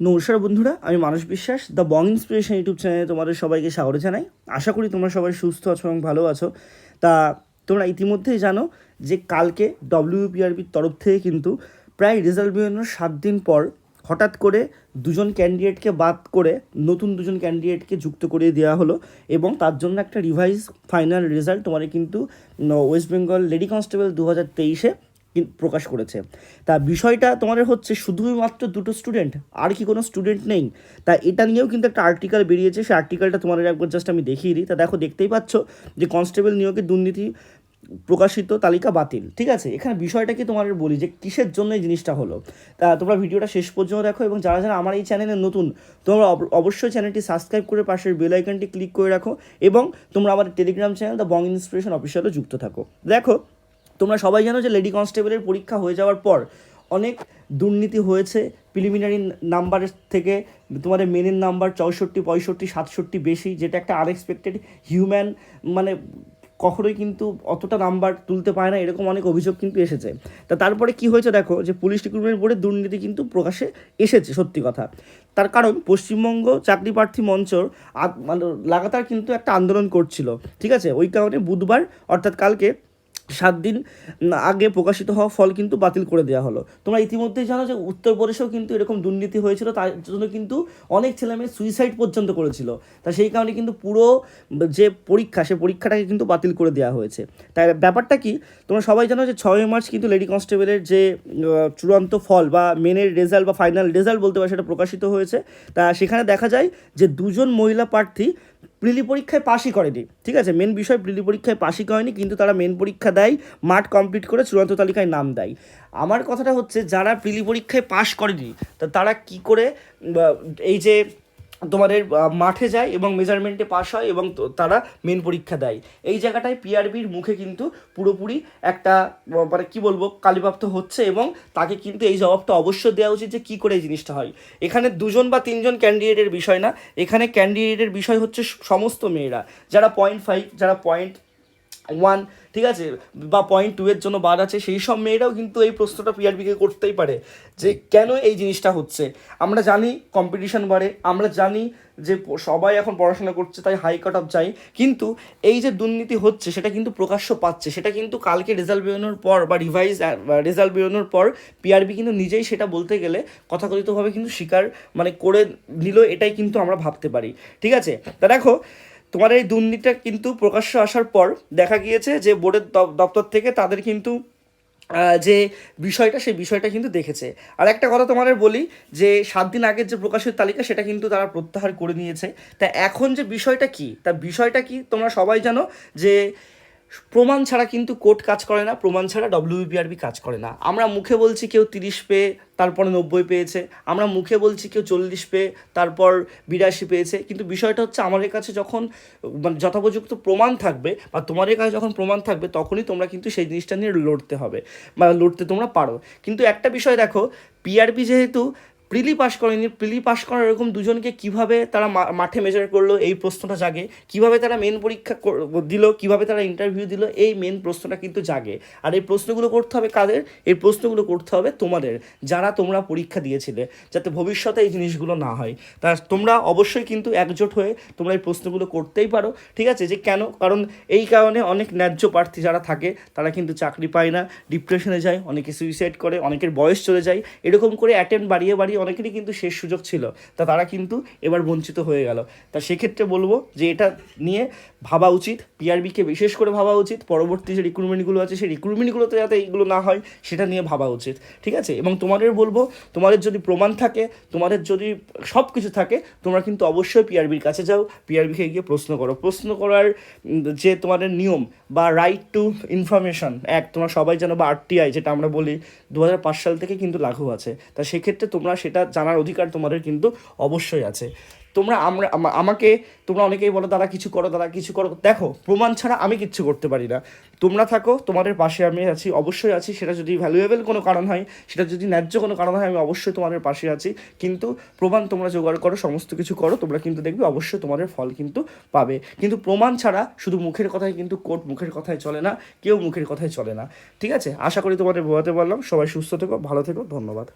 নমস্কার বন্ধুরা, আমি মানুষ বিশ্বাস দ্য বং ইন্সপিরেশন ইউটিউব চ্যানেলে তোমাদের সবাইকে স্বাগত জানাই। আশা করি তোমরা সবাই সুস্থ আছো এবং ভালো আছো। তা তোমরা ইতিমধ্যেই জানো যে কালকে ডব্লিউপিআরবির তরফ থেকে কিন্তু প্রায় রেজাল্ট বেরোনোর সাত দিন পর হঠাৎ করে দুজন ক্যান্ডিডেটকে বাদ করে নতুন দুজন ক্যান্ডিডেটকে যুক্ত করে দেওয়া হলো এবং তার জন্য একটা রিভাইজ ফাইনাল রেজাল্ট তোমাদের কিন্তু ওয়েস্ট বেঙ্গল লেডি কনস্টেবল দু হাজার তেইশে প্রকাশ করেছে। তা বিষয়টা তোমাদের হচ্ছে শুধুমাত্র দুটো স্টুডেন্ট আর কি কোনো স্টুডেন্ট নেই। তা এটা নিয়েও কিন্তু একটা আর্টিকেল বেরিয়েছে, সেই আর্টিকেলটা তোমাদের একবার জাস্ট আমি দেখিয়ে দিই। তা দেখো, দেখতেই পাচ্ছ যে কনস্টেবল নিয়োগের দুর্নীতি প্রকাশিত তালিকা বাতিল, ঠিক আছে? এখানে বিষয়টা কি তোমাদের বলি যে কিসের জন্য এই জিনিসটা হলো? তা তোমরা ভিডিওটা শেষ পর্যন্ত দেখো এবং যারা যারা আমার এই চ্যানেলে নতুন, তোমরা অবশ্যই চ্যানেলটি সাবস্ক্রাইব করে পাশের বেল আইকনটি ক্লিক করে রাখো এবং তোমরা আমাদের Telegram channel The Bong Inspiration অফিসিয়ালও যুক্ত থাকো। দেখো তোমরা সবাই জানো যে লেডি কনস্টেবলের পরীক্ষা হয়ে যাওয়ার পর অনেক দুর্নীতি হয়েছে প্রিলিমিনারি নাম্বারের থেকে তোমাদের মেনের নাম্বার চৌষট্টি, পঁয়ষট্টি, সাতষট্টি বেশি, যেটা একটা আনএক্সপেক্টেড হিউম্যান মানে কখনোই কিন্তু অতটা নাম্বার তুলতে পারে না, এরকম অনেক অভিযোগ কিন্তু এসেছে। তা তারপরে কি হয়েছে দেখো যে পুলিশ রিক্রুটমেন্ট বোর্ডের দুর্নীতি কিন্তু প্রকাশে এসেছে, সত্যি কথা। তার কারণ পশ্চিমবঙ্গ চাকরি প্রার্থী মঞ্চর মানে লাগাতার কিন্তু একটা আন্দোলন করছিল, ঠিক আছে? ওই কারণে বুধবার, অর্থাৎ কালকে সাত দিন আগে প্রকাশিত হওয়া ফল কিন্তু বাতিল করে দেওয়া হলো। তোমরা ইতিমধ্যেই জানো যে উত্তরপ্রদেশেও কিন্তু এরকম দুর্নীতি হয়েছিল, তার জন্য কিন্তু অনেক ছেলেমেয়ে সুইসাইড পর্যন্ত করেছিল। তা সেই কারণে কিন্তু পুরো যে পরীক্ষা, সে পরীক্ষাটাকে কিন্তু বাতিল করে দেওয়া হয়েছে। তাই ব্যাপারটা কি? তোমরা সবাই জানো যে ছয়ই মার্চ কিন্তু লেডি কনস্টেবলের যে চূড়ান্ত ফল বা মেনের রেজাল্ট বা ফাইনাল রেজাল্ট বলতে পারে সেটা প্রকাশিত হয়েছে। তা সেখানে দেখা যায় যে দুজন মহিলা প্রার্থী প্রিলি পরীক্ষায় পাশই করেনি। ঠিক আছে মেন বিষয় প্রিলি পরীক্ষায় পাশই করেনি, কিন্তু তারা মেন পরীক্ষা দেয়, মাঠ কমপ্লিট করে চূড়ান্ত তালিকায় নাম দেয়। আমার কথাটা হচ্ছে, যারা প্রিলি পরীক্ষায় পাশ করেনি, তা তারা কি করে এই যে তোমাদের মাঠে যায় এবং মেজারমেন্টে পাস হয় এবং তারা মেন পরীক্ষা দেয়। এই জায়গাটায় পিআরবির মুখে কিন্তু পুরোপুরি একটা মানে কী বলব কালীপ্রাপ্ত হচ্ছে এবং তাকে কিন্তু এই জবাবটা অবশ্যই দেওয়া উচিত যে কী করে এই জিনিসটা হয়। এখানে দুজন বা তিনজন ক্যান্ডিডেটের বিষয় না, এখানে ক্যান্ডিডেটের বিষয় হচ্ছে সমস্ত মেয়েরা। যারা পয়েন্ট ফাইভ যারা পয়েন্ট ওয়ান ঠিক আছে? বা পয়েন্ট টু এর জন্য বাদ আছে, সেই সব মেয়েরাও কিন্তু এই প্রশ্নটা পিআরবিকে করতেই পারে যে কেন এই জিনিসটা হচ্ছে? আমরা জানি কম্পিটিশন বাড়ে, আমরা জানি যে সবাই এখন পড়াশোনা করছে, তাই হাই কাট অফ চাই কিন্তু এই যে দুর্নীতি হচ্ছে, সেটা কিন্তু প্রকাশ্য পাচ্ছে। সেটা কিন্তু কালকে রেজাল্ট বেরোনোর পর বা রিভাইজ রেজাল্ট বেরোনোর পর পিআরবি কিন্তু নিজেই সেটা বলতে গেলে কথাকথিতভাবে কিন্তু স্বীকার মানে করে নিল এটাই কিন্তু আমরা ভাবতে পারি। ঠিক আছে? তা দেখো তোমার এই দুর্নীতিটা কিন্তু প্রকাশ্য আসার পর দেখা গিয়েছে যে বোর্ডের দপ- দপ্তর থেকে তাদের কিন্তু যে বিষয়টা, সেই বিষয়টা কিন্তু দেখেছে। আর একটা কথা তোমাদের বলি যে সাত দিন আগের যে প্রকাশের তালিকা, সেটা কিন্তু তারা প্রত্যাহার করে নিয়েছে। তা এখন যে বিষয়টা কি? তা বিষয়টা কি তোমরা সবাই জানো যে প্রমাণ ছাড়া কিন্তু কোর্ট কাজ করে না, প্রমাণ ছাড়া ডব্লিউবিআরবি কাজ করে না। আমরা মুখে বলছি কেউ তিরিশ পেয়ে তারপরে নব্বই পেয়েছে, আমরা মুখে বলছি কেউ চল্লিশ পেয়ে তারপর বিরাশি পেয়েছে, কিন্তু বিষয়টা হচ্ছে আমাদের কাছে যখন মানে যথোপযুক্ত প্রমাণ থাকবে বা তোমাদের কাছে যখন প্রমাণ থাকবে, তখনই তোমরা কিন্তু সেই জিনিসটা নিয়ে লড়তে হবে বা লড়তে তোমরা পারো। কিন্তু একটা বিষয় দেখো পিআরবি যেহেতু প্রিলি পাশ করেনি, প্রিলি পাশ করার এরকম দুজনকে কীভাবে তারা মাঠে মেজার করল, এই প্রশ্নটা জাগে। কীভাবে তারা মেন পরীক্ষা দিল, কীভাবে তারা ইন্টারভিউ দিল, এই মেন প্রশ্নটা কিন্তু জাগে। আর এই প্রশ্নগুলো করতে হবে কাদের? এই প্রশ্নগুলো করতে হবে তোমাদের, যারা তোমরা পরীক্ষা দিয়েছিলে, যাতে ভবিষ্যতে এই জিনিসগুলো না হয়। তা তোমরা অবশ্যই কিন্তু একজোট হয়ে তোমরা এই প্রশ্নগুলো করতেই পারো, ঠিক আছে? যে কেন? কারণ এই কারণে অনেক ন্যায্য প্রার্থী যারা থাকে, তারা কিন্তু চাকরি পায় না ডিপ্রেশনে যায়, অনেকে সুইসাইড করে, অনেকের বয়স চলে যায়। এরকম করে অ্যাটেন্ড বাড়িয়ে বাড়িয়ে অনেকেরই কিন্তু শেষ সুযোগ ছিল, তা তারা কিন্তু এবার বঞ্চিত হয়ে গেল। তা সেক্ষেত্রে বলব যে এটা নিয়ে ভাবা উচিত পিআরবিকে বিশেষ করে ভাবা উচিত, পরবর্তী যে রিক্রুটমেন্টগুলো আছে, সেই রিক্রুটমেন্টগুলোতে যাতে এইগুলো না হয়, সেটা নিয়ে ভাবা উচিত, ঠিক আছে? এবং তোমাদের বলব, তোমাদের যদি প্রমাণ থাকে, তোমাদের যদি সব কিছু থাকে, তোমরা কিন্তু অবশ্যই পিআরবির কাছে যাও পিআরবিকে গিয়ে প্রশ্ন করো। প্রশ্ন করার যে তোমাদের নিয়ম বা রাইট টু ইনফরমেশন এক, তোমরা সবাই জানো, বা আরটিআই যেটা আমরা বলি দু হাজার পাঁচ সাল থেকে কিন্তু লাগু আছে। তা সেক্ষেত্রে তোমরা সেটা জানার অধিকার তোমাদের কিন্তু অবশ্যই আছে। তোমরা আমরা আমাকে, তোমরা অনেকেই বলো, দাদা, কিছু করো, দাদা, কিছু করো। দেখো, প্রমাণ ছাড়া আমি কিচ্ছু করতে পারি না। তোমরা থাকো, তোমাদের পাশে আমি আছি, অবশ্যই আছি। সেটা যদি ভ্যালুয়েবল কোনো কারণ হয়, সেটা যদি ন্যায্য কোনো কারণ হয়, আমি অবশ্যই তোমাদের পাশে আছি। কিন্তু প্রমাণ তোমরা জোগাড় করো, সমস্ত কিছু করো, তোমরা কিন্তু দেখবে অবশ্যই তোমাদের ফল কিন্তু পাবে। কিন্তু প্রমাণ ছাড়া শুধু মুখের কথায় কিন্তু কোর্ট মুখের কথায় চলে না, কেউ মুখের কথায় চলে না। ঠিক আছে? আশা করি তোমাদের বোঝাতে পারলাম। সবাই সুস্থ থেকো, ভালো থেকো, ধন্যবাদ।